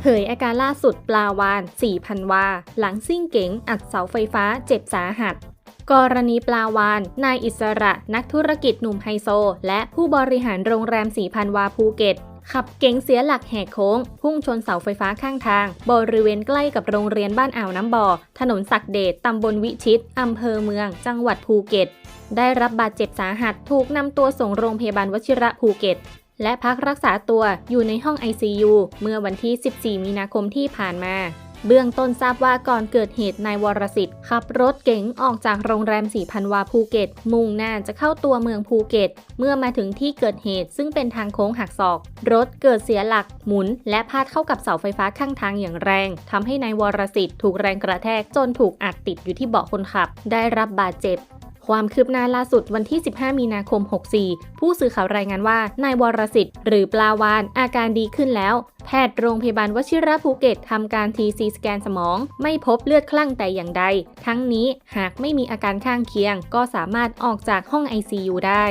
เผยอาการล่าสุดปลาวาน 4,000 วา หลังซิ่งเก๋งอัดเสาไฟฟ้าเจ็บสาหัส กรณีปลาวาน นายอิสระนักธุรกิจหนุ่มไฮโซ และผู้บริหารโรงแรม 4,000 วาภูเก็ต ขับเก๋งเสียหลักแหกโค้ง พุ่งชนเสาไฟฟ้าข้างทาง บริเวณใกล้กับโรงเรียนบ้านอ่าวน้ำบ่อ ถนนศักเดชตำบลวิชิตอำเภอเมือง จังหวัดภูเก็ต ได้รับบาดเจ็บสาหัส ถูกนำตัวส่งโรงพยาบาลวชิระภูเก็ต และพักรักษาตัวอยู่ในห้อง ICU เมื่อวันที่ 14 มีนาคมที่ผ่านมา เบื้องต้นทราบว่าก่อนเกิดเหตุนายวรสิทธิ์ขับรถเก๋งออกจากโรงแรมสีพันวาภูเก็ต มุ่งหน้าจะเข้าตัวเมืองภูเก็ต เมื่อมาถึงที่เกิดเหตุซึ่งเป็นทางโค้งหักศอก รถเกิดเสียหลักหมุน และพาดเข้ากับเสาไฟฟ้าข้างทางอย่างแรงทำให้นายวรสิทธิ์ถูกแรงกระแทกจนถูกอัดติดอยู่ที่เบาะคนขับ ได้รับบาดเจ็บ ความคืบหน้าล่าสุดวันที่ 15 มีนาคม 64 ผู้สื่อข่าวรายงานว่า นายวรสิทธิ์หรือปลาวานอาการดีขึ้นแล้ว แพทย์โรงพยาบาลวชิระภูเก็ตทำการทีซีสแกนสมอง ไม่พบเลือดคลั่งแต่อย่างใด ทั้งนี้หากไม่มีอาการข้างเคียง ก็สามารถออกจากห้อง ICU ได้